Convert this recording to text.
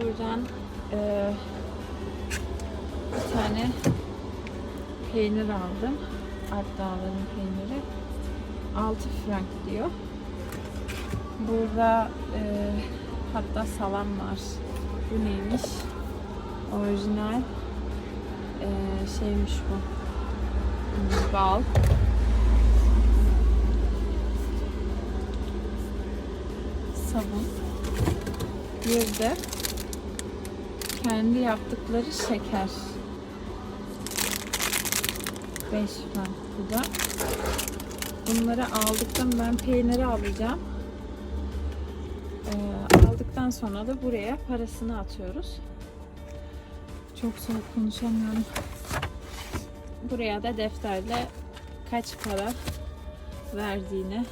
buradan e, bir tane peynir aldım. Alp Dağları'nın peyniri. 6 frank diyor. Burada e, hatta salam var. Bu neymiş? Orijinal e, şeymiş bu. Bal. Sabun. Bir de kendi yaptıkları şeker. 5 frank bu da. Bunları aldıktan ben peyniri alacağım. Ee, aldıktan sonra da buraya parasını atıyoruz. Çok soğuk konuşamıyorum. Buraya da defterle kaç para verdiğini